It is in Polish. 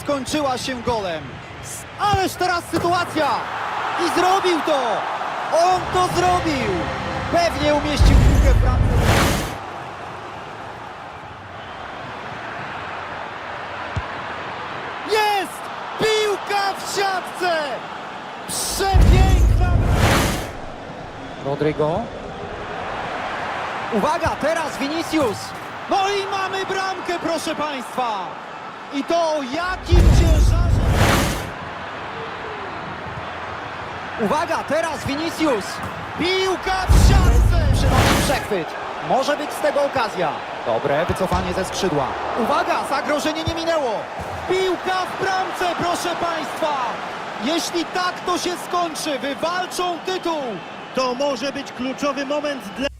skończyła się golem. Ależ teraz sytuacja! I zrobił to! On to zrobił! Pewnie umieścił piłkę w bramce. Jest! Piłka w siatce! Przepiękna! Rodrigo. Uwaga, teraz Vinicius. No i mamy bramkę, proszę Państwa. I to o jakim ciężarze... Uwaga, teraz Vinicius. Piłka w siatce. Przynosi przechwyt. Może być z tego okazja. Dobre wycofanie ze skrzydła. Uwaga, zagrożenie nie minęło. Piłka w bramce, proszę Państwa. Jeśli tak to się skończy, wywalczą tytuł. To może być kluczowy moment dla...